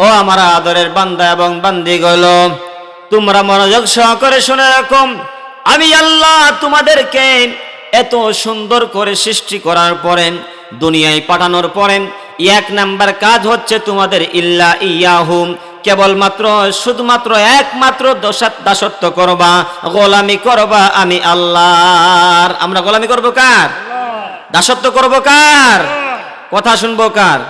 ও আমার আদরের বান্দা এবং বান্দি গল তোমরা মনোযোগ সহকারে শুনে রাখো, আমি আল্লাহ তোমাদেরকে এত সুন্দর করে সৃষ্টি করার পরে, দুনিয়ায় পাঠানোর পরে, এক নাম্বার কাজ হচ্ছে তোমাদের ইল্লা ইয়াহুম, কেবলমাত্র, শুধুমাত্র একমাত্র দশাত দাসত্ব করবা, গোলামি করবা আমি আল্লাহর। আমরা গোলামি করব কার? দাসত্ব করব কার? কথা শুনব কার?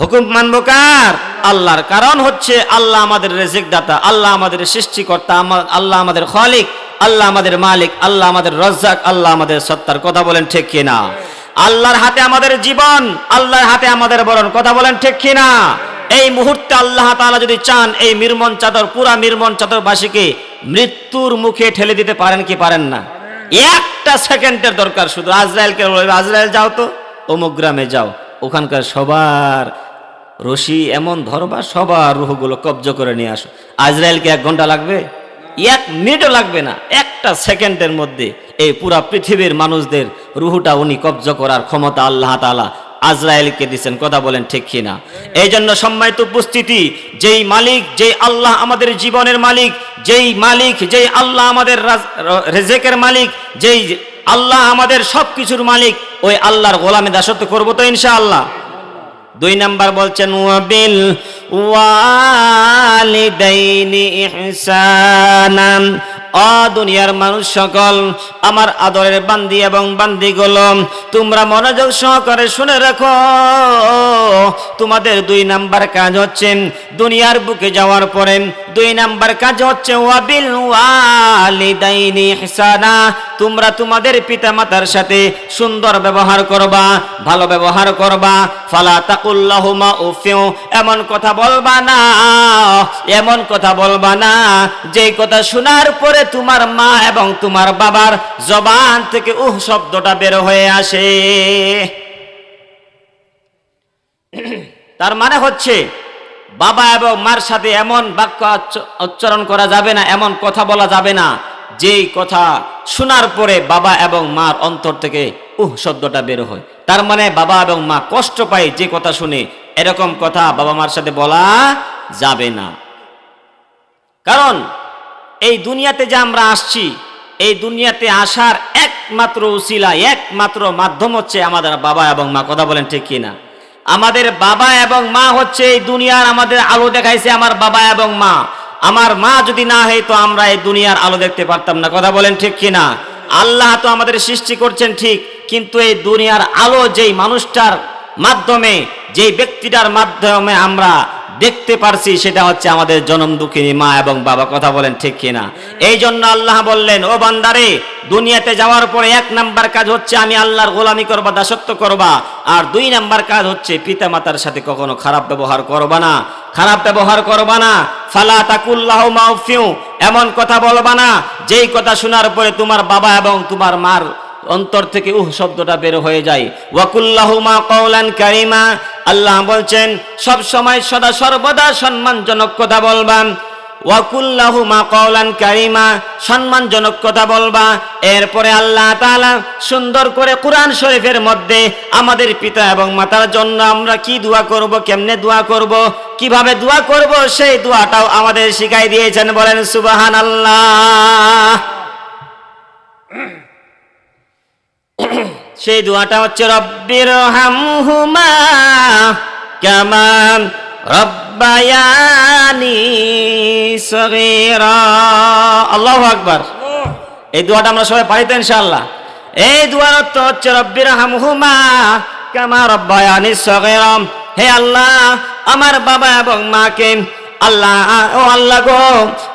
হুকুম মানবো কার? আল্লাহর কারণ হচ্ছে আল্লাহ আমাদের রেজিক দাতা আল্লাহ আমাদের সৃষ্টিকর্তা আল্লাহ আমাদের খালিক, আল্লাহ আমাদের মালিক, আল্লাহ আমাদের রজ্জাক, আল্লাহ আমাদের সত্তার কথা বলেন ঠিক কিনা? আল্লাহর হাতে আমাদের জীবন, আল্লাহর হাতে আমাদের বরণ কথা বলেন ঠিক কিনা? এই মুহূর্তে আল্লাহ তাআলা যদি চান এই মির্মন চাদর, পুরা মির্মন চাদরবাসীকে মৃত্যুর মুখে ঠেলে দিতে পারেন কি পারেন না? একটা সেকেন্ডের দরকার শুধু। আজরায়েলকে বলবে আজরায়েল যাও তো, অমুক গ্রামে যাও। ওখানকার সবার রশি এমন ধরবা সবার রুহগুলো কব্জ করে নিয়ে আসো। আজরায়েলকে এক ঘণ্টা লাগবে? এক মিনিটও লাগবে না, একটা সেকেন্ডের মধ্যে এই পুরা পৃথিবীর মানুষদের রুহুটা উনি কব্জ করার ক্ষমতা আল্লাহ তাআলা আজরায়েলকে দিচ্ছেন কথা বলেন ঠিক কিনা? এই জন্য সম্মানিত উপস্থিতি, যেই মালিক, যেই আল্লাহ আমাদের জীবনের মালিক, যেই মালিক, যেই আল্লাহ আমাদের রাজ- রেজেকের মালিক, যেই আল্লাহ আমাদের সব কিছুর মালিক, ওই আল্লাহর গোলামে দাসত্ব করব তো ইনশাআল্লাহ। দুই নাম্বার বলছেন ওয়াবিল ওয়ালিদাইনি ইহসানান। অ দুনিয়ার মানুষ সকল, আমার আদরের বান্দি এবং বান্দি গলম তোমরা মনোযোগ সহকারে শুনে রাখো। তোমাদের দুই নাম্বার কাজ হচ্ছে, দুনিয়ার বুকে যাওয়ার পরে দুই নাম্বার কাজ হচ্ছে, ওয়াবিল ওয়ালিদাইনি ইহসানা। তোমরা তোমাদের পিতামাতার সাথে সুন্দর ব্যবহার করবা, ভালো ব্যবহার করবা। ফালা তাকুল্লাহুমা উফিউ, এমন কথা বলবা না, এমন কথা বলবা না যেই কথা শোনার পরে তোমার মা এবং তোমার বাবার জবান থেকে উহ শব্দটা বের হয়ে আসে। তার মানে হচ্ছে, বাবা এবং মার সাথে এমন বাক্য উচ্চ- উচ্চারণ করা যাবে না, এমন কথা বলা যাবে না, যেই কথা শোনার পরে বাবা এবং মার অন্তর থেকে উহ শব্দটা বের হয়। তার মানে বাবা এবং মা কষ্ট পায় যে কথা শুনে এরকম কথা বাবা মার সাথে বলা যাবে না। কারণ এই দুনিয়াতে যে আমরা আসছি, এই দুনিয়াতে আসার একমাত্র উসিলা, একমাত্র মাধ্যম হচ্ছে আমাদের বাবা এবং মা। কথা বলেন ঠিক কিনা আমাদের বাবা এবং মা হচ্ছে এই দুনিয়ার আমাদের আলো দেখাইছে আমার বাবা এবং মা। আমার মা যদি না হয় তো আমরা এই দুনিয়ার আলো দেখতে পারতাম না। কথা বলেন ঠিক কিনা আল্লাহ তো আমাদের সৃষ্টি করছেন ঠিক, কিন্তু এই দুনিয়ার আলো যেই মানুষটার মাধ্যমে যেই ব্যক্তিটার মাধ্যমে আমরা দেখতে পারছি, সেটা হচ্ছে আমাদের জনম দুঃখিনী মা এবং বাবা। কথা বলেন ঠিক কিনা? এই জন্য আল্লাহ বললেন, ও বান্দারে, দুনিয়াতে যাওয়ার পরে এক নাম্বার কাজ হচ্ছে আমি আল্লাহর গোলামি করবা, দাসত্ব করবা, আর দুই নাম্বার কাজ হচ্ছে পিতা মাতার সাথে কখনো খারাপ ব্যবহার করবা না। খারাপ ব্যবহার করবা না। ফালা তাকুল্লাহ মাউফিউ, এমন কথা বলবা না, যেই কথা শোনার পরে তোমার বাবা এবং তোমার মার অন্তর থেকে উহ শব্দটা বের হয়ে যায়। ওয়াকুল্লাহুমা কওলান কারিমা, আল্লাহ বলছেন, সব সময় সদা সর্বদা সম্মানজনক কথা বলবান। ওয়াকুল্লাহুমা কওলান কারিমা, সম্মানজনক কথা বলবা। এরপরে আল্লাহ তাআলা সুন্দর করে কোরআন শরীফের মধ্যে আমাদের পিতা এবং মাতার জন্য আমরা কি দোয়া করব, কেমনে দোয়া করব, কীভাবে দোয়া করব, সেই দোয়াটাও আমাদের শিখাই দিয়েছেন, বলেন সুবহানাল্লাহ। সেই দোয়াটা হচ্ছে রব্বির হামহুমা কামান রব্বায়ানি সগীরা। আল্লাহু আকবার। এই দোয়াটা আমরা সবাই পারি তো ইনশাআল্লাহ। এই দোয়ার অর্থ হচ্ছে রব্বির হামহুমা কামা রব্বায়ানি সগীরা হে আল্লাহ, আমার বাবা এবং মাকে আল্লাহ ও আল্লাহ গো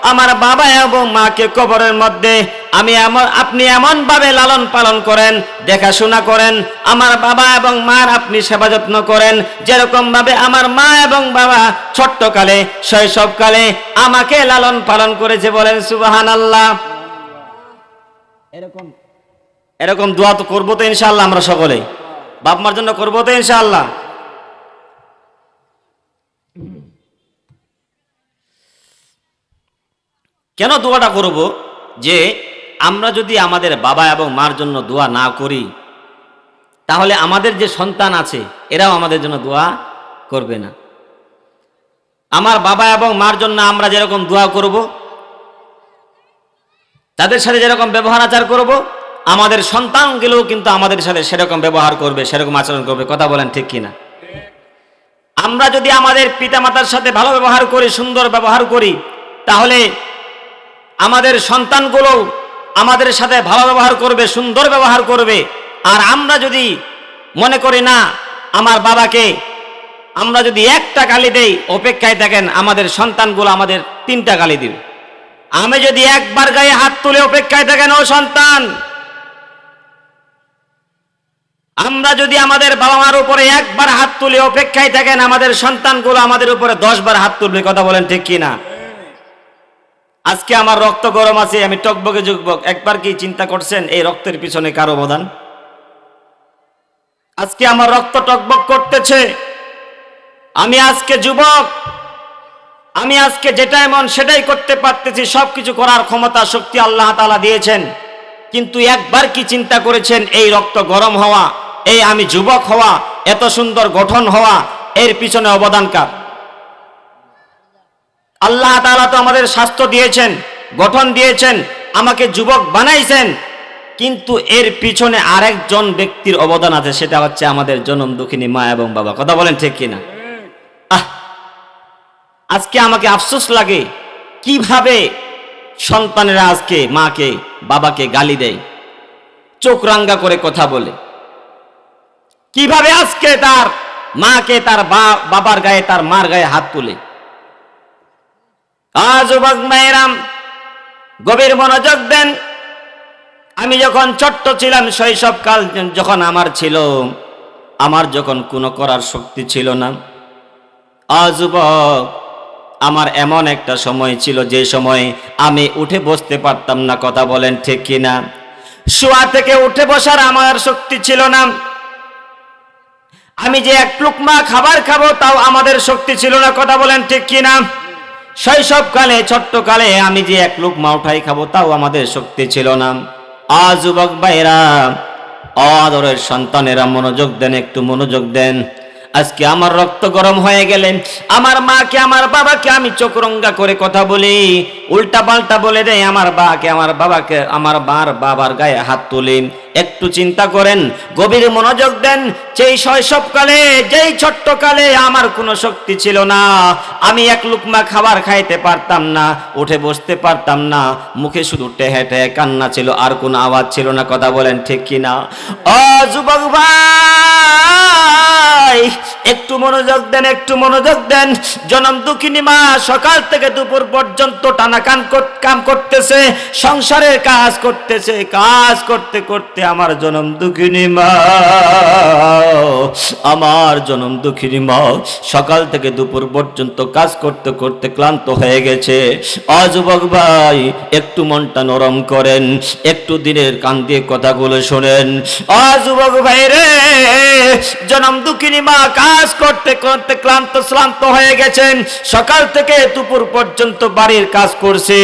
আমার বাবা এবং মাকে কবরের মধ্যে আমি এমন আপনি এমন ভাবে লালন পালন করেন দেখাশোনা করেন আমার বাবা এবং মার আপনি সেবা যত্ন করেন যেরকম ভাবে আমার মা এবং বাবা ছোট্টকালে শৈশবকালে আমাকে লালন পালন করেছে বলেন সুবাহান আল্লাহ এরকম। এরকম দোয়া তো করব তো ইনশাআল্লাহ আমরা সকলে বাপ মার জন্য করব তো ইনশাআল্লাহ। কেন দোয়াটা করব? যে আমরা যদি আমাদের বাবা এবং মার জন্য দোয়া না করি, তাহলে আমাদের যে সন্তান আছে, এরাও আমাদের জন্য দোয়া করবে না। আমার বাবা এবং মার জন্য আমরা যেরকম দোয়া করব, তাদের সাথে যেরকম ব্যবহার আচার করব, আমাদের সন্তানগুলোও কিন্তু আমাদের সাথে সেরকম ব্যবহার করবে, সেরকম আচরণ করবে। কথা বলেন ঠিক কিনা? আমরা যদি আমাদের পিতামাতার সাথে ভালো ব্যবহার করি, সুন্দর ব্যবহার করি, তাহলে আমাদের সন্তানগুলো আমাদের সাথে ভালো ব্যবহার করবে, সুন্দর ব্যবহার করবে। আর আমরা যদি মনে করি না, আমার বাবাকে আমরা যদি একটা গালি দেই, অপেক্ষায় থাকেন আমাদের সন্তানগুলো আমাদের তিনটা গালি দিবে। আমি যদি একবার গায়ে হাত তুলে অপেক্ষায় থাকেন ও সন্তান, আমরা যদি আমাদের বাবা মার উপরে একবার হাত তুলে অপেক্ষায় থাকেন আমাদের সন্তানগুলো আমাদের উপরে দশ বার হাত তুলবে, কথা বলেন ঠিক কি না আজকে আমার রক্ত গরম আছে, আমি টকবকে যুগবক একবার কি চিন্তা করছেন এই রক্তের পিছনে কার অবদান? আজকে আমার রক্ত টকবক করতেছে। আমি আজকে যুবক, আমি আজকে যেটা এমন সেটাই করতে পারতেছি, সবকিছু করার ক্ষমতা, শক্তি আল্লাহ তালা দিয়েছেন। কিন্তু একবার কি চিন্তা করেছেন, এই রক্ত গরম হওয়া, এই আমি যুবক হওয়া, এত সুন্দর গঠন হওয়া, এর পিছনে অবদান কার? আল্লাহ তাআলা তো আমাদের স্বাস্থ্য দিয়েছেন, গঠন দিয়েছেন, আমাকে যুবক বানাইছেন, কিন্তু এর পিছনে আরেকজন ব্যক্তির অবদান আছে, সেটা হচ্ছে আমাদের জনম দুঃখিনী মা এবং বাবা। কথা বলেন ঠিক কিনা? আজকে আমাকে আফসোস লাগে, কীভাবে সন্তানেরা আজকে মাকে, বাবাকে গালি দেয়, চোখ রাঙ্গা করে কথা বলে। কীভাবে আজকে তার মাকে, তার বাবার গায়ে, তার মার গায়ে হাত তুলে? আজ মায়েরাম, গভীর মনোযোগ দেন। আমি যখন ছোট্ট ছিলাম, শৈশবকাল যখন আমার ছিল, আমার যখন কোনো করার শক্তি ছিল না। আজুবক আমার এমন একটা সময় ছিল, যে সময় আমি উঠে বসতে পারতাম না, কথা বলেন ঠিক কিনা। শোয়া থেকে উঠে বসার আমার শক্তি ছিল না। আমি যে এক লুকমা খাবার খাব, তাও আমাদের শক্তি ছিল না, কথা বলেন ঠিক কিনা। শৈশবকালে, ছোট্টকালে আমি যে এক লুকমা উঠাই খাব, তাও আমাদের শক্তি ছিল না। আজ যুবক ভাইরা অদরের সন্তানেরা মনোযোগ দেন, একটু মনোযোগ দেন। আজকে আমার রক্ত গরম হয়ে গেলেন। আমার মাকে, আমার বাবাকে আমি চোখরঙ্গা করে কথা বলি। উল্টা পাল্টা বলে দেয়, আমার বাকে, আমার বাবাকে, আমার বার বাবার গায়ে হাত তুলি একটু চিন্তা করেন, গভীর মনোযোগ দেন। যেই শৈশবকালে, যেই ছোট্টকালে আমার কোনো শক্তি ছিল না। আমি এক লুকমা খাবার খাইতে পারতাম না, উঠে বসতে পারতাম না। মুখে শুধু টেহে টেহে কান্না ছিল, আর কোনো আওয়াজ ছিল না। কথা বলেন ঠিক কিনা? ও যুবক ভাই! reicht. একটু মনোযোগ দেন, একটু মনোযোগ দেন। জনম দুঃখিনী মা সকাল থেকে দুপুর পর্যন্ত টানা কান কাম করতেছে, সংসারের কাজ করতেছে, কাজ করতে করতে আমার জনম দুঃখিনী মা, আমার জনম দুঃখিনী মা সকাল থেকে দুপুর পর্যন্ত কাজ করতে করতে ক্লান্ত হয়ে গেছে। অযুবক ভাই, একটু মনটা নরম করেন, একটু দিনের কান দিয়ে কথাগুলো শোনেন। অযুবক ভাই রে, জনম দুঃখিনী মা কাজ করতে করতে ক্লান্ত শ্রান্ত হয়ে গেছেন। সকাল থেকে দুপুর পর্যন্ত বাড়ির কাজ করছে।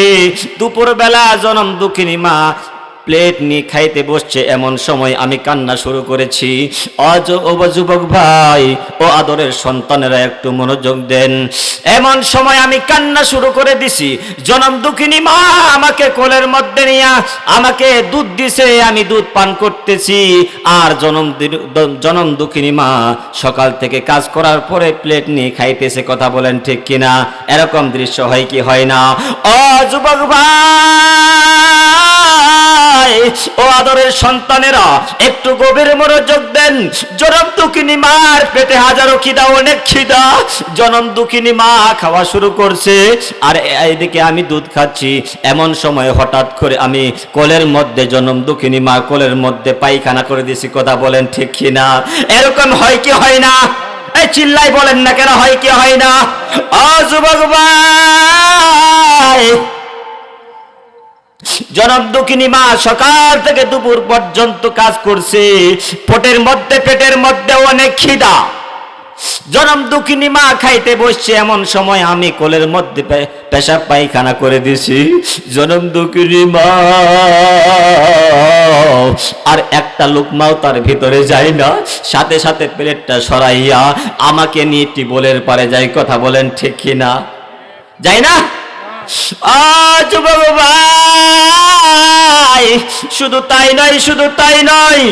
দুপুর বেলা জনম দুঃখিনী মা প্লেট নিয়ে খাইতে বসছে এমন সময় আমি কান্না শুরু করেছি। অজ যুবক ভাই ও আদরের সন্তানেরা একটু মনোযোগ দেন। এমন সময় আমি কান্না শুরু করে দিছি। জনম দুঃখিনী মা, আমাকে কোলের মধ্যে নিয়ে আমাকে দুধ দিছে, আমি দুধ পান করতেছি। আর জনম জনম দুঃখিনী মা, সকাল থেকে কাজ করার পরে প্লেট নিয়ে খাইতেছে, কথা বলেন ঠিক কিনা? এরকম দৃশ্য হয় কি হয় না? ও যুবক ভাই! ও আদরের সন্তানেরা, একটু গভীর মনোযোগ দেন। জনম দুঃখিনী মার পেটে হাজারো খিদা, অনেক খিদা। জনম দুঃখিনী মা খাওয়া শুরু করছে। আর এইদিকে আমি দুধ খাচ্ছি। এমন সময় হঠাৎ করে আমি কোলের মধ্যে, জনম দুঃখিনী মা কোলের মধ্যে পায়খানা করে দিছি কথা বলেন ঠিক কিনা? এরকম হয় কি হয় না? এই চিল্লাই বলেন না কেন হয় কি হয় না? ও যুবক ভাই! জনম দুঃখিনী মা সকাল থেকে দুপুর পর্যন্ত কাজ করছে। পেটের মধ্যে পেটের মধ্যে অনেক খিদা। জনম দুঃখিনী মা খাইতে বসছে, এমন সময় আমি কোলের মধ্যে পেশাব পায়খানা করে দিছি জনম দুঃখিনী মা, আর একটা লোকমাও তার ভিতরে যায় না। সাথে সাথে প্লেটটা সরাইয়া আমাকে নিয়ে টিবলের পারে যাই কথা বলেন ঠিক কিনা? যাই না? আজ ভাই, শুধু তাই নয়, শুধু তাই নয়।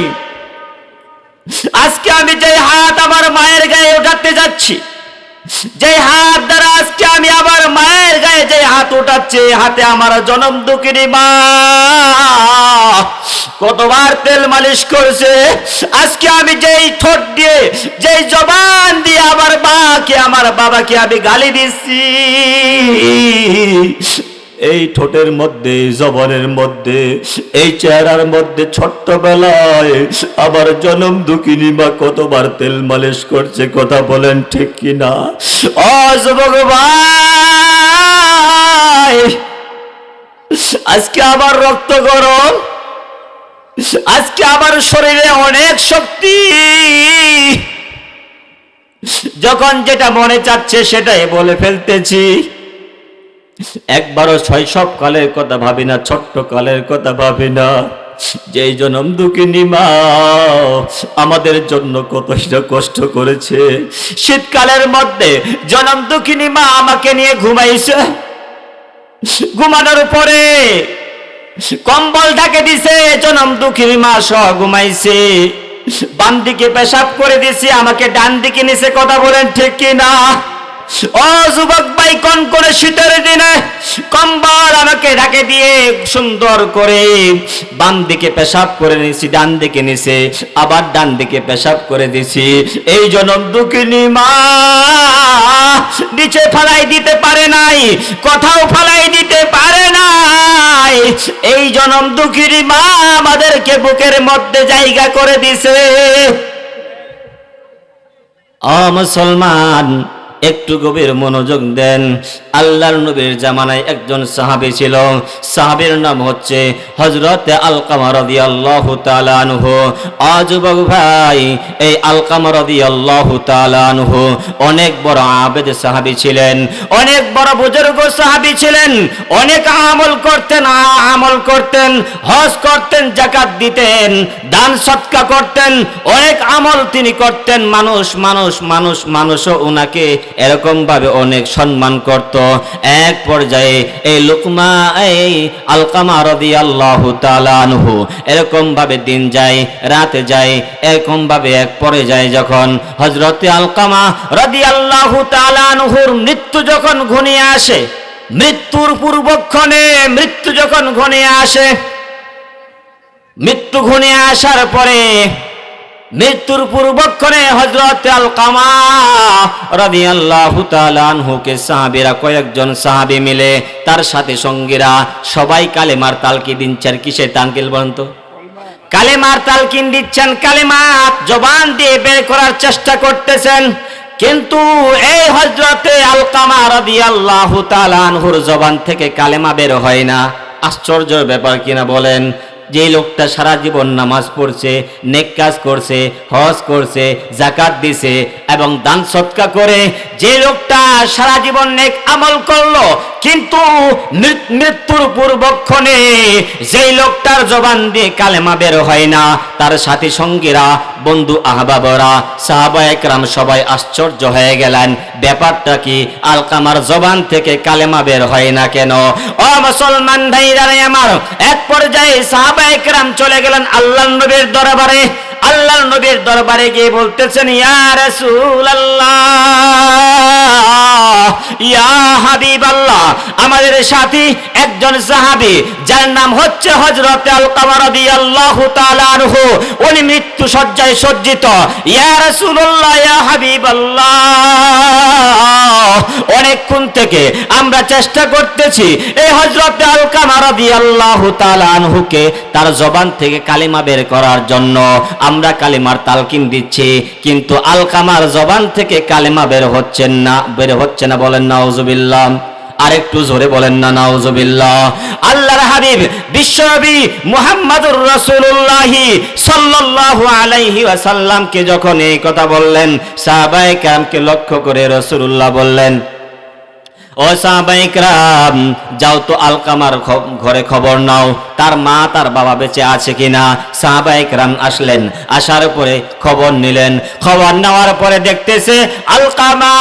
আজকে আমি যে হাত আমার মায়ের গায়ে ওঠাতে যাচ্ছি যে হাত দ্বারা আজকে আমি আবার মায়ের গায়ে যে হাত উঠাচ্ছে হাতে আমার জনম দুঃখিনী মা। কতবার তেল মালিশ করছে, আজকে আমি যেই ঠোঁট দিয়ে, যেই জবান দিয়ে আমার মাকে, আমার বাবাকে আমি গালি দিচ্ছি। এই ঠোঁটের মধ্যে, জবনের মধ্যে, এই চেহারার মধ্যে ছোট্টবেলায় আবার জনম দুঃখিনী বা কতবার তেল মালিশ করছে কথা বলেন ঠিক কিনা? যুবক ভাই আজকে আবার রক্ত গরম, আজকে আমার শরীরে অনেক শক্তি। যখন যেটা মনে চাচ্ছে সেটাই বলে ফেলতেছি। একবারও শৈশব কালের কথা ভাবি না, ছোট্ট কালের কথা ভাবি না। যেই জনম দুঃখিনী মা আমাদের জন্য কত কষ্ট করেছে। শীতকালের মধ্যে জনম দুঃখিনী মা আমাকে নিয়ে ঘুমাইছে। ঘুমানোর পরে কম্বল ঢাকে দিছে, জনম দুঃখিনী মা সহ ঘুমাইছে। বাম দিকে পেশাব করে দিছি, আমাকে ডান দিকে নিচে কথা বলেন ঠিক কি না ও যুবক ভাই, কোন করে শীতের দিনে কম্বল আমাকে ঢাকে দিয়ে সুন্দর করে বাম দিকে পেশাব করে নিছি ডান দিকে নিছে আবার ডান দিকে পেশাব করে দিছি এই জনম দুঃখিনী মা, নিচে ফালাই দিতে পারে নাই, কোথাও ফালাই দিতে পারে নাই। এই জনম দুঃখিনী মা আমাদেরকে বুকের মধ্যে জায়গা করে দিছে অ মুসলমান একটু গভীর মনোযোগ দেন। আল্লাহর নবীর জামানায় একজন সাহাবী ছিল। সাহাবীর নাম হচ্ছে হযরত আলকামা রাদিয়াল্লাহু তাআলা আনহু। আজুবক ভাই, এই আলকামা রাদিয়াল্লাহু তাআলা আনহু অনেক বড় আবেদ সাহাবী ছিলেন। অনেক বড় বুজুর্গ সাহাবী ছিলেন। অনেক আমল করতেন আমল করতেন, হজ করতেন জাকাত দিতেন, দান সৎকা করতেন। অনেক আমল তিনি করতেন। মানুষ মানুষ মানুষ, মানুষও ওনাকে এরকম ভাবে অনেক সম্মান করত। এক পর্যায়ে এই লুকমা এই আলকামা রদি আল্লাহ আনহু এরকম ভাবে দিন যায়, রাতে যায় এরকম ভাবে এক পরে যায় যখন হজরতে আলকামা রদি আল্লাহ আনহুর মৃত্যু যখন ঘনিয়ে আসে, মৃত্যুর পূর্বক্ষণে মৃত্যু যখন ঘনিয়ে আসে, মৃত্যু ঘনিয়ে আসার পরে মৃত্যুর পূর্বক্ষণে হজরত আল কামা রবি আল্লাহ আনহুকে সাহাবিরা কয়েকজন সাহাবি মিলে তার সাথে সঙ্গীরা সবাই কালেমার তালকি দিনছেন কিসে তানকিল বলেন তো? কালেমার তালকিন দিচ্ছেন, কালেমা জবান দিয়ে বের করার চেষ্টা করতেছেন। কিন্তু এই হজরতে আলকামা রবি আল্লাহ জবান থেকে কালেমা বের হয় না। আশ্চর্য ব্যাপার কিনা বলেন যে লোকটা সারা জীবন নামাজ পড়ছে, নেক কাজ করছে, হজ করছে জাকাত দিছে এবং দান সৎকা করে, যে লোকটা সারা জীবন নেক আমল করল, কিন্তু মৃত্যুর পূর্বক্ষণে যেই লোকটার জবান দিয়ে কালেমা বের হয় না, তার সাথী সঙ্গীরা, বন্ধু আহবাবরা, সাহাবা একরাম সবাই আশ্চর্য হয়ে গেলেন। ব্যাপারটা কি? আলকামার জবান থেকে কালেমা বের হয় না কেন? ও মুসলমান ভাইরা আমার, এক পর্যায়ে সাহাবা একরাম চলে গেলেন আল্লাহ নবীর দরবারে। আল্লাহর নবীর দরবারে গিয়ে বলতেছেন, ইয়া আমাদের সাথী একজন সাহাবী, যার নাম হচ্ছে রাদিয়াল্লাহু তাআলা আনহু, উনি মৃত্যু সজ্জায় সজ্জিত। ইয়া রাসূলুল্লাহ, ইয়া হাবিবাল্লাহ, অনেকক্ষণ থেকে আমরা চেষ্টা করতেছি এই হযরত আলকামা রাদিয়াল্লাহু তাআলা আনহুকে তার জবান থেকে কালিমা বের করার জন্য। আমরা কালিমার তালকিন দিচ্ছি, কিন্তু আলকামার জবান থেকে কালিমা বের হচ্ছেন না, বের হচ্ছে না বলেন নাউজুবিল্লাহ। আরেকটু জোরে বলেন না নাউজুবিল্লাহ। আল্লাহর হাবিব, বিশ্বনবী মুহাম্মাদুর রাসূলুল্লাহি সাল্লাল্লাহু আলাইহি ওয়াসাল্লামকে যখন এই কথা বললেন, সাহাবায়ে কেরামকে লক্ষ্য করে রাসূলুল্লাহ বললেন ও সাহাবাইকরাম যাও তো আলকামার ঘরে খবর নাও, তার মা তার বাবা বেঁচে আছে কিনা? সাহাবাইকরাম আসলেন, আসার পরে খবর নিলেন। খবর নেওয়ার পরে দেখতেছে আলকামা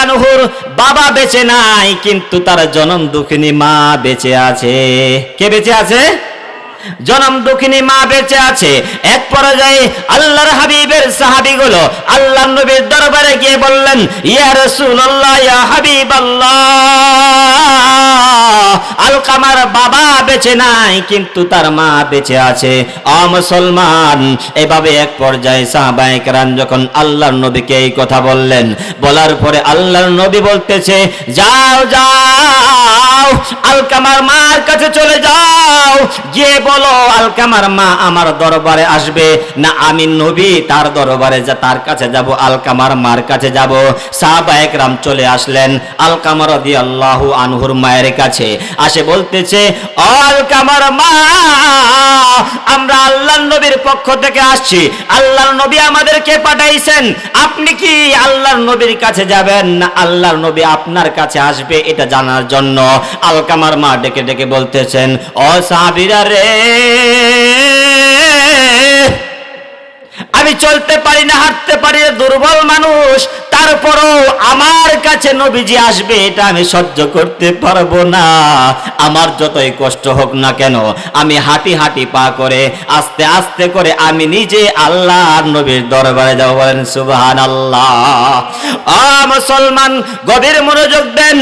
আনহুর বাবা বেঁচে নাই, কিন্তু তার জনম দুঃখিনী মা বেঁচে আছে। কে বেঁচে আছে? জনম দুঃখিনী মা বেঁচে আছে। এক পর্যায়ে আল্লাহর হাবিবের সাহাবিগুলো আল্লাহ নবীর দরবারে গিয়ে বললেন, ইয়া রাসূলুল্লাহ, ইয়া হাবিবাল্লাহ। আলকামার বাবা বেঁচে নাই, কিন্তু তার মা বেঁচে আছে। মুসলমান, এভাবে এক পর্যায়ে সাহাবায়ে কেরাম যখন আল্লাহর নবীকে এই কথা বললেন, বলার পরে আল্লাহর নবী বলতেছে, যাও যাও। আলকামার মার কাছে চলে যাও। গিয়ে বলো, আলকামার মা আমার দরবারে আসবে? না, আমি নবী, তার দরবারে যা, তার কাছে যাব, আলকামার মার কাছে যাব। সাহাবা একরাম চলে আসলেন আলকামার রাদিয়াল্লাহু আনহুর মায়ের কাছে। আসে বলতেছে, "ও আলকামার মা, আমরা আল্লাহর নবীর পক্ষ থেকে আসছি। আল্লাহর নবী আমাদেরকে পাঠাইছেন। আপনি কি আল্লাহর নবীর কাছে যাবেন? না, আল্লাহর নবী আপনার কাছে আসবে, এটা জানার জন্য। আলকামার মা ডেকে ডেকে বলতেছেন, ও সাবিরা রে, আমি চলতে পারি না, হাঁটতে পারি, দুর্বল মানুষ, তারপরও আমার কাছে নবীজি আসবে, এটা আমি সহ্য করতে পারব না। আমার যতই কষ্ট হোক না কেন, আমি হাঁটি হাঁটি পা করে, আস্তে আস্তে করে আমি নিজে আল্লাহ নবীর দরবারে যাব বলেন সুবহান আল্লাহ মুসলমান, গভীর মনোযোগ দেন।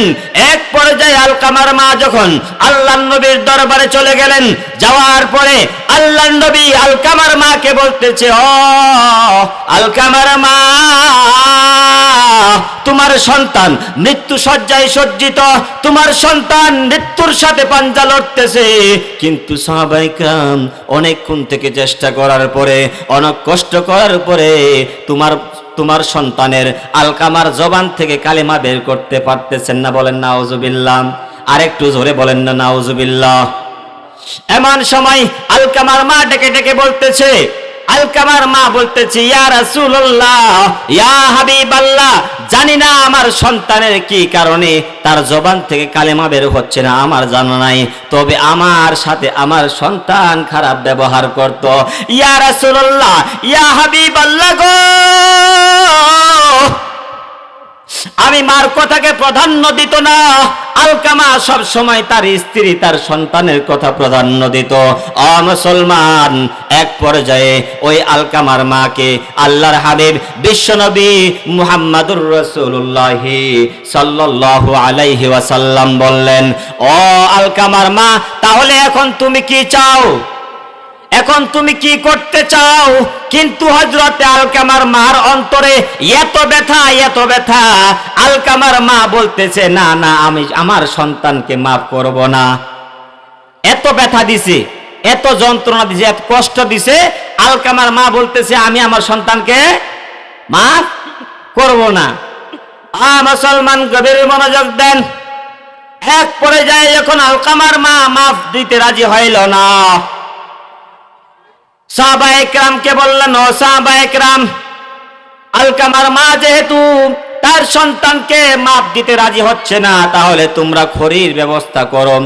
এক পর্যায়ে আলকামার মা যখন আল্লাহ নবীর দরবারে চলে গেলেন, যাওয়ার পরে আল্লাহ নবী আলকামার মাকে বলতেছে, ও আলকামার মা, তোমার সন্তান মৃত্যু সজ্জায় সজ্জিত। তোমার সন্তান মৃত্যুর সাথে পাঞ্জা লড়তেছে। কিন্তু সাহাবাইকাম অনেকক্ষণ থেকে চেষ্টা করার পরে, অনেক কষ্ট করার পরে তোমার তোমার সন্তানের আলকামার জবান থেকে কালিমা বের করতে পারতেছেন না। বলেন না আউজুবিল্লাহ আরেকটু জোরে বলেন না না, নাউজুবিল্লাহ। এমন সময় আলকামার মা ডেকে ডেকে বলতেছে আলকামার মা বলতেছি, ইয়া ইয়া হাবিবাল্লাহ, জানি না আমার সন্তানের কি কারণে তার জবান থেকে কালেমা বের হচ্ছে না, আমার জানা নাই। তবে আমার সাথে আমার সন্তান খারাপ ব্যবহার করত। ইয়া রাসূলুল্লাহ, ইয়া হাবিবাল্লাহ গো! আমি মার কথাকে প্রাধান্য দিত না। আলকামা সব সময় তার স্ত্রী, তার সন্তানের কথা প্রাধান্য দিত। মুসলমান, এক পর্যায়ে ওই আলকামার মাকে আল্লাহর হাবিব বিশ্বনবী মুহাম্মাদুর রসুল্লাহ সাল্লাল্লাহু আলাইহি ওয়াসাল্লাম বললেন ও আলকামার মা, তাহলে এখন তুমি কি চাও? এখন তুমি কি করতে চাও? কিন্তু হজরতে আলকামার মার অন্তরে এত ব্যথা এত ব্যথা। আলকামার মা বলতেছে, না না, আমি আমার সন্তানকে মাফ করব না। এত ব্যথা দিছে, এত যন্ত্রণা দিছে, এত কষ্ট দিছে। আলকামার মা বলতেছে, আমি আমার সন্তানকে মাফ করব না। আ, মুসলমান গভীর মনোযোগ দেন। এক পরে যায় যখন আলকামার মা মাফ দিতে রাজি হইল না সাহাবা একরামকে বললেন, ও সাহাবা একরাম আলকামার মা যেহেতু তার সন্তানকে মাপ দিতে রাজি হচ্ছে না, তাহলে তোমরা খড়ির ব্যবস্থা করো,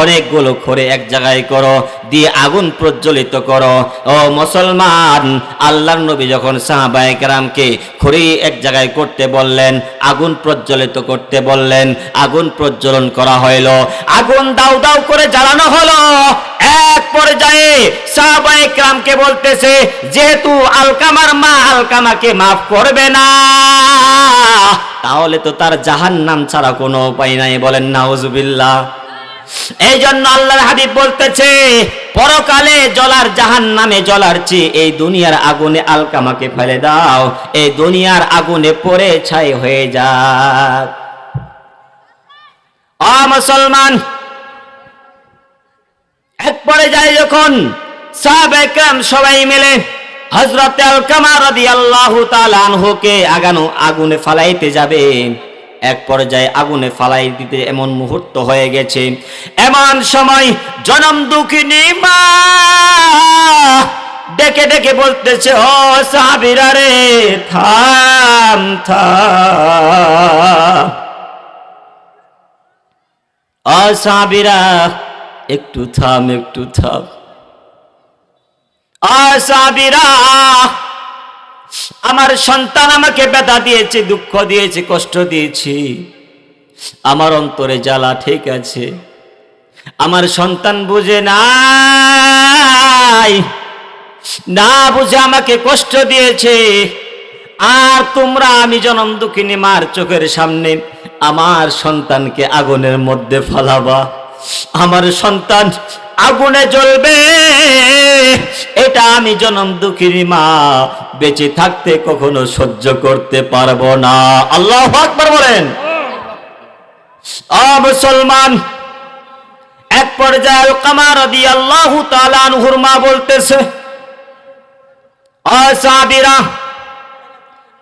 অনেকগুলো খড়ে এক জায়গায় করো, দিয়ে আগুন প্রজ্বলিত করো। ও মুসলমান, আল্লাহর নবী যখন সাহাবা একরামকে খড়ি এক জায়গায় করতে বললেন, আগুন প্রজ্বলিত করতে বললেন, আগুন প্রজ্বলন করা হইল, আগুন দাউ দাউ করে জ্বালানো হলো। এক পর্যায়ে সাহাবা একরামকে বলতেছে, যেহেতু আলকামার, মা আলকামাকে মাফ করবে না, তাহলে তো তার জাহান নাম ছাড়া কোনো উপায় নাই। বলেন, নাউজুবিল্লাহ। এই জন্য আল্লাহর হাবিব বলতেছে, পরকালে জলার জাহান নামে জলার চেয়ে এই দুনিয়ার আগুনে আলকামাকে ফেলে দাও। এই দুনিয়ার আগুনে পড়ে ছাই হয়ে যাক। আ মুসলমান এক পরে যায় যখন সাহাবাহাম সবাই মিলে হজরত আলকামা রাদিয়াল্লাহু তাআলা আনহুকে আগানো আগুনে ফালাইতে যাবে। এক পর্যায়ে আগুনে ফালাই দিতে এমন মুহূর্ত হয়ে গেছে। এমন সময় জনম দুঃখিনী মা ডেকে ডেকে বলতেছে, ও সাহাবিরা রে, থাম থাম। ও সাহাবিরা একটু থাম একটু থাম। আমার সন্তান আমাকে ব্যথা দিয়েছে, দুঃখ দিয়েছে, কষ্ট দিয়েছে। আমার অন্তরে জ্বালা ঠিক আছে। আমার সন্তান বুঝে নাই। না বুঝে আমাকে কষ্ট দিয়েছে। আর তোমরা আমি জনম দুঃখিনী মার চোখের সামনে আমার সন্তানকে আগুনের মধ্যে ফলাবা। আমার সন্তান আগুনে জ্বলবে। এটা আমি জনম দুঃখিনী মা, বেঁচে থাকতে কখনো সহ্য করতে পারব না। আল্লাহ আকবার বলেন। মুসলমান, এক পর্যায়ে কামার দি আল্লাহ তালানহুর মা বলতেছে অসাবিরা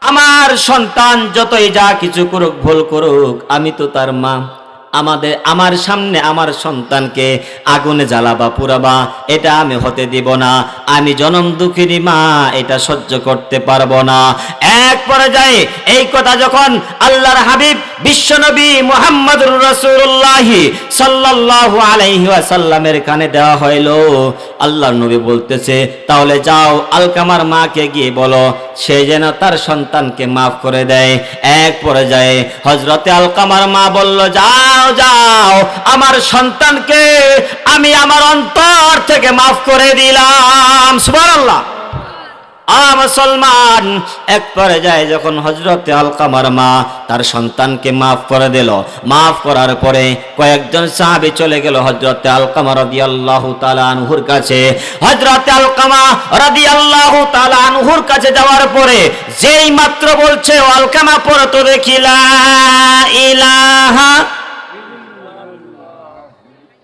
আমার সন্তান যতই যা কিছু করুক, ভুল করুক, আমি তো তার মা। আমাদের, আমার সামনে আমার সন্তানকে আগুনে জ্বালাবা, পুরাবা। এটা আমি হতে দিব না। আমি জনম দুঃখিনী মা, এটা সহ্য করতে পারব না। এক পরে যায় এই কথা যখন আল্লাহর হাবিব বিশ্বনবী মুহাম্মদুর রাসূলুল্লাহি সাল্লাল্লাহু আলাইহি ওয়াসাল্লামের কানে দেওয়া হইল। আল্লাহর নবী বলতেছে, তাহলে যাও আলকামার মাকে গিয়ে বলো, সে যেন তার সন্তানকে মাফ করে দেয়। এক পর্যায়ে হজরতে আলকামার মা বলল, যাও যাও, আমার সন্তানকে আমি আমার অন্তর থেকে মাফ করে দিলাম। সুবহানাল্লাহ। আ মুসলমান, এক পর্যায়ে যখন হজরতে আলকামার মা তার সন্তানকে মাফ করে দিল, মাফ করার পরে কয়েকজন সাহাবি চলে গেল হজরতে আলকামা রদি আল্লাহ আনহুর কাছে। হজরতে আলকামা রদি আল্লাহ আনহুর কাছে যাওয়ার পরে যেই মাত্র বলছে, "ও আলকামা পরে তো দেখিলা ইলাহা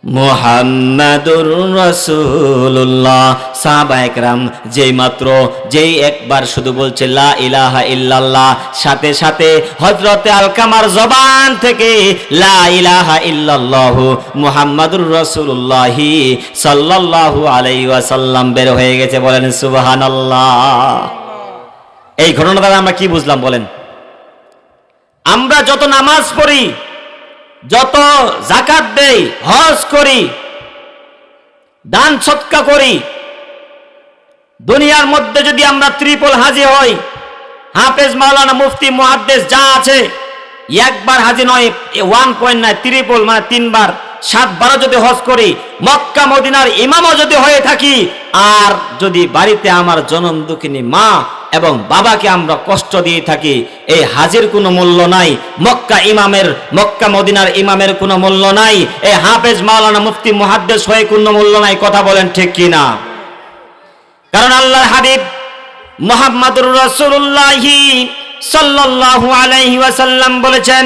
মোহাম্মদুর রসুল্লাহ সাহাবা একরাম, যেই মাত্র, যেই একবার শুধু বলছে, লা ইলাহা ইল্লাল্লাহ সাথে সাথে হজরতে আলকামার জবান থেকে, লা ইলাহা ইল্লাল্লাহ মুহাম্মাদুর রসুল্লাহি সাল্লাল্লাহু আলাইহি ওয়াসাল্লাম বের হয়ে গেছে, বলেন, সুবহানাল্লাহ এই ঘটনা দ্বারা আমরা কি বুঝলাম, বলেন? আমরা যত নামাজ পড়ি যত জাকাত দেই, হজ করি, দান সৎকা করি, দুনিয়ার মধ্যে যদি আমরা ত্রিপল হাজি হই, হাফেজ মাওলানা মুফতি মুহাদ্দেস যা আছে, একবার হাজি নয় ওয়ান পয়েন্ট নয় ত্রিপল মানে তিনবার সাত সাতবারও যদি হজ করি, মক্কা, মদিনার ইমামও যদি হয়ে থাকি, আর যদি বাড়িতে আমার জনম দুঃখিনী মা এবং বাবাকে আমরা কষ্ট দিয়ে থাকি। এই হাজির কোনো মূল্য নাই। মক্কা ইমামের, মক্কা মদিনার ইমামের কোনো মূল্য নাই। এই হাফেজ মাওলানা মুফতি মুহাদ্দেস হয়ে কোনো মূল্য নাই। কথা বলেন ঠিক কি না কারণ আল্লাহর হাবিব মোহাম্মদুর রাসূলুল্লাহি সাল্লাল্লাহু আলাইহি ওয়াসাল্লাম বলেছেন,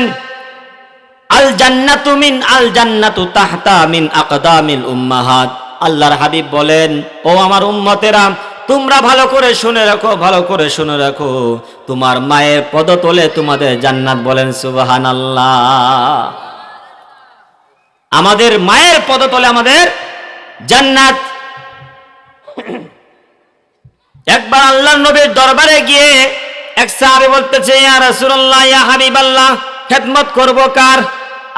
আল জান্নাতু মিন, আল জান্নাতু তাহতা মিন আকদামিল উম্মাহাত। আল্লাহর হাবিব বলেন, ও আমার উম্মতেরা তোমরা ভালো করে শুনে রাখো, ভালো করে শুনে রাখো। তোমার মায়ের পদতলে তোমাদের জান্নাত বলেন, সুবহানাল্লাহ। আমাদের মায়ের পদতলে আমাদের জান্নাত। একবার আল্লাহ নবীর দরবারে গিয়ে এক সাহাবী বলতেছে, ইয়া রাসূলুল্লাহ, ইয়া হাবিবাল্লাহ, খেদমত করব কার?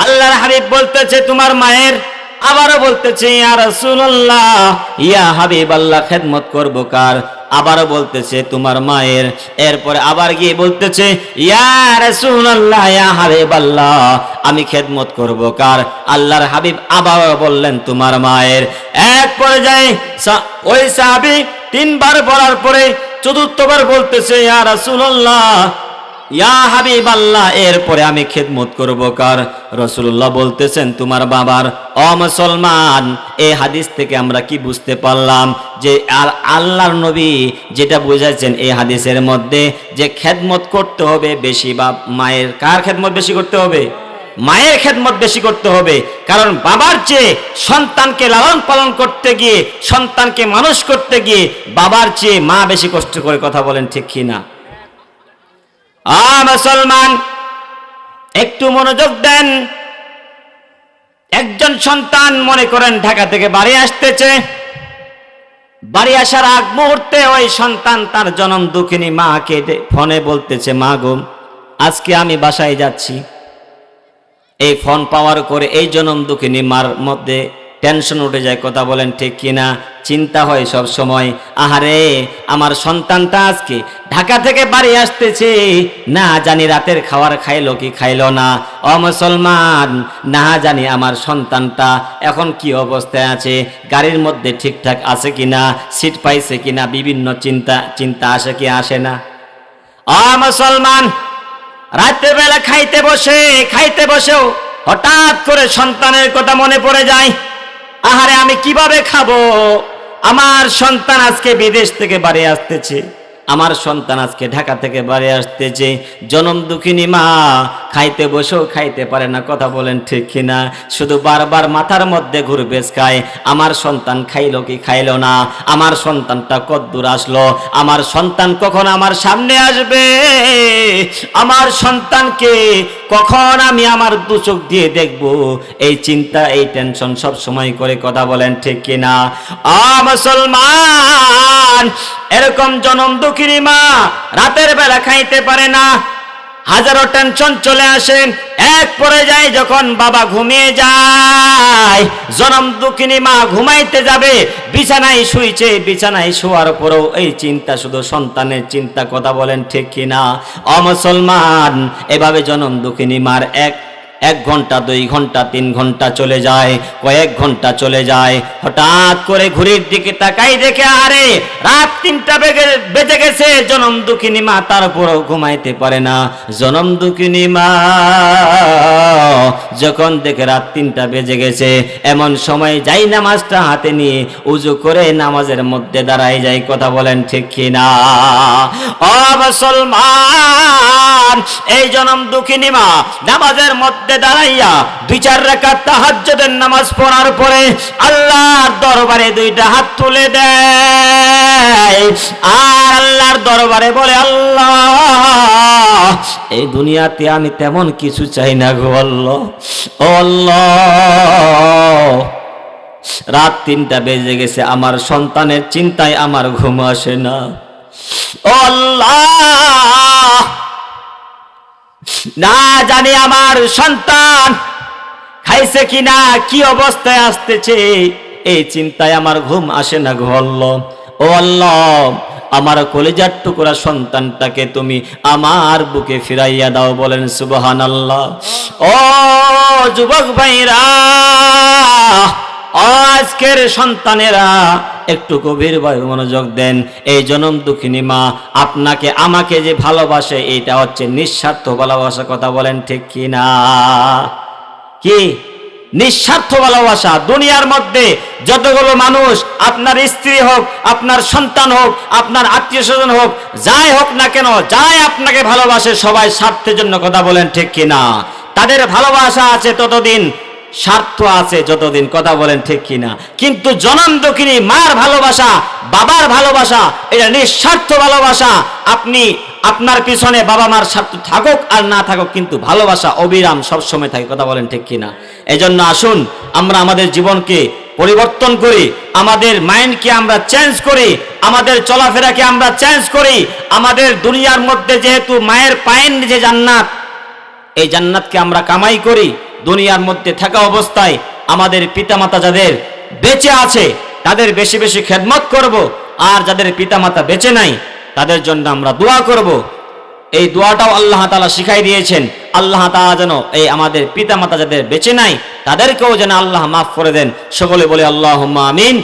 আল্লাহর হাবিব বলতেছে, তোমার মায়ের আবারও বলতেছে, ইয়া রাসূলুল্লাহ, ইয়া হাবিবাল্লাহ, খেদমত করব কার? আবারও বলতেছে, তোমার মায়ের। এরপরে আবার গিয়ে বলতেছে, ইয়া রাসূলুল্লাহ, ইয়া হাবিবাল্লাহ, আমি খেদমত করব কার? আল্লাহর হাবিব আবারও বললেন, তোমার মায়ের। এক পর্যায়ে ওই সাহাবী তিনবার বলার পরে চতুর্থবার বলতেছে, ইয়া রাসূলুল্লাহ ইয়া হাবিব আল্লাহ এরপরে আমি খেদমত করব, কার? রসুল্লাহ বলতেছেন, তোমার বাবার অমুসলমান। এই হাদিস থেকে আমরা কি বুঝতে পারলাম? যে আর আল্লাহর নবী যেটা বুঝাইছেন এই হাদিসের মধ্যে, যে খেদমত করতে হবে বেশি বা মায়ের, কার খেদমত বেশি করতে হবে? মায়ের খেদমত বেশি করতে হবে। কারণ বাবার চেয়ে সন্তানকে লালন পালন করতে গিয়ে, সন্তানকে মানুষ করতে গিয়ে বাবার চেয়ে মা বেশি কষ্ট করে কথা বলেন ঠিক কি না আ মুসলমান, একটু মনোযোগ দেন। একজন সন্তান মনে করেন ঢাকা থেকে বাড়ি আসতেছে। বাড়ি আসার আগ মুহূর্তে ওই সন্তান তার জনম দুঃখিনী মাকে ফোনে বলতেছে, মা গো, আজকে আমি বাসায় যাচ্ছি। এই ফোন পাওয়ার করে এই জনম দুঃখিনী মার মধ্যে টেনশন উঠে যায়, কথা বলেন ঠিক কিনা চিন্তা হয় সব সময়, আহারে, আমার সন্তানটা আজকে ঢাকা থেকে বাড়ি আসতেছে। না জানি রাতের খাবার খাইলো কি খাইলো না। অ মুসলমান, না জানি আমার সন্তানটা এখন কি অবস্থায় আছে, গাড়ির মধ্যে ঠিকঠাক আছে কিনা সিট পাইছে কিনা বিভিন্ন চিন্তা চিন্তা আসে কি আসে না। অ মুসলমান রাতের বেলা খাইতে বসে, খাইতে বসেও হঠাৎ করে সন্তানের কথা মনে পড়ে যায়। আহারে আমি কীভাবে খাব? আমার সন্তান আজকে বিদেশ থেকে বাড়ি আসতেছে। আমার সন্তান আজকে ঢাকা থেকে বাড়ি আসতেছে। জনম দুঃখিনী মা খাইতে বসেও খাইতে পারে না, কথা বলেন ঠিক কিনা? শুধু বারবার মাথার মধ্যে ঘুরবেশ খায় আমার সন্তান খাইলো কি খাইলো না? আমার সন্তানটা কদ্দূর আসলো? আমার সন্তান কখন আমার সামনে আসবে? আমার সন্তানকে কখন আমি আমার দু চোখ দিয়ে দেখব? এই চিন্তা, এই টেনশন সব সময় করে কথা বলেন ঠিক কিনা? আ মুসলমান, এরকম জনম দুঃখিনী মা, রাতের বেলা খাইতে পারে না। হাজারো টেনশন চলে আসে, এক পরে যায় যখন বাবা ঘুমিয়ে যায়। জনম দুঃখিনী মা ঘুমাইতে যাবে, বিছানায় শুইছে, বিছানায় শোয়ার পরেও এই চিন্তা শুধু সন্তানের চিন্তা, কথা বলেন ঠিক কিনা? অমুসলমান এভাবে জনম দুঃখিনী মার এক এক ঘণ্টা, দুই ঘণ্টা, তিন ঘণ্টা চলে যায়, কয়েক ঘণ্টা চলে যায়। হঠাৎ করে ঘুরির দিকে তাকাই দেখে, আরে, রাত তিনটা বেগে, বেজে গেছে। জনম দুঃখিনী মা তারপরও ঘুমাইতে পারে না। জনম দুঃখিনী মা, যখন দেখে রাত তিনটা বেজে গেছে, এমন সময় যাই নামাজটা হাতে নিয়ে উজু করে নামাজের মধ্যে দাঁড়াই যাই। কথা বলেন ঠিক কিনা? ও মুসলমান, এই জনম দুঃখিনী মা, নামাজের মধ্যে দাঁড়াইয়া দুই চার রাকাত তাহাজ্জুদের নামাজ পড়ার পরে আল্লাহর দরবারে দুইটা হাত তুলে দেয়। আর আল্লাহর দরবারে বলে, আল্লাহ, এই দুনিয়াতে আমি তেমন কিছু চাই না গো আল্লাহ। আল্লাহ, রাত তিনটা বেজে গেছে, আমার সন্তানের চিন্তায় আমার ঘুম আসে না। আল্লাহ না জানি আমার সন্তান, খাইছে কিনা, কি অবস্থায় আসতেছে, এই চিন্তায় আমার ঘুম আসে না আল্লাহ। ও আল্লাহ, আমার কলেজার টুকরা সন্তানটাকে তুমি আমার বুকে ফিরাইয়া দাও, বলেন সুবহান আল্লাহ ও যুবক ভাইরা আজকের সন্তানেরা একটু গভীর গভীরভাবে মনোযোগ দেন। এই জনম দুঃখিনী মা, আপনাকে, আমাকে যে ভালোবাসে এটা হচ্ছে নিঃস্বার্থ ভালোবাসা কথা বলেন ঠিক কি না কি? নিঃস্বার্থ ভালোবাসা। দুনিয়ার মধ্যে যতগুলো মানুষ, আপনার স্ত্রী হোক, আপনার সন্তান হোক, আপনার আত্মীয় স্বজন হোক, যাই হোক না কেন, যাই আপনাকে ভালোবাসে, সবাই স্বার্থের জন্য কথা বলেন ঠিক কিনা? তাদের ভালোবাসা আছে ততদিন। স্বার্থ আছে যতদিন, কথা বলেন ঠিক কিনা। কিন্তু জনম দক্ষিণী মার ভালোবাসা, বাবার ভালোবাসা, এটা নিঃস্বার্থ ভালোবাসা। আপনি, আপনার পিছনে বাবা মার স্বার্থ থাকুক আর না থাকুক, কিন্তু ভালোবাসা, অবিরাম সবসময় থাকে, কথা বলেন ঠিক কিনা। এজন্য আসুন, আমরা আমাদের জীবনকে পরিবর্তন করি, আমাদের মাইন্ডকে আমরা চেঞ্জ করি, আমাদের চলাফেরাকে আমরা চেঞ্জ করি, আমাদের দুনিয়ার মধ্যে যেহেতু মায়ের পায়ের নিচে জান্নাত এই জান্নাতকে আমরা কামাই করি, দুনিয়ার মধ্যে থাকা অবস্থায় আমাদের পিতামাতা যাদের বেঁচে আছে, তাদের বেশি বেশি খেদমত করব। আর যাদের পিতামাতা বেঁচে নাই, তাদের জন্য আমরা দোয়া করব। এই দোয়াটাও আল্লাহ তালা শিখাই দিয়েছেন। আল্লাহ তাআলা যেন এই আমাদের পিতামাতা যাদের বেঁচে নাই, তাদেরকেও যেন আল্লাহ মাফ করে দেন। সকলে বলে আল্লাহ আমিন।